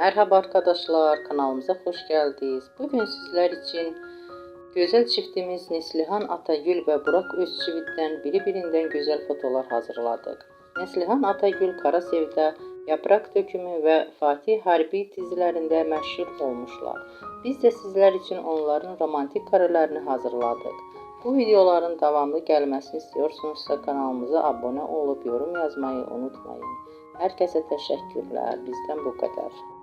Merhaba arkadaşlar, kanalımıza hoş geldiniz. Bugün sizler için güzel çiftimiz Neslihan Atagül ve Burak Özçivit'ten biri-birinden güzel fotolar hazırladık. Neslihan Atagül Karasev'de Yaprak Dökümü ve Fatih Harbi dizilerinde meşhur olmuşlar. Biz de sizler için onların romantik karelerini hazırladık. Bu videoların devamlı gelmesini istiyorsunuzsa kanalımıza abone olup yorum yazmayı unutmayın. Herkese teşekkürler. Bizden bu kadar.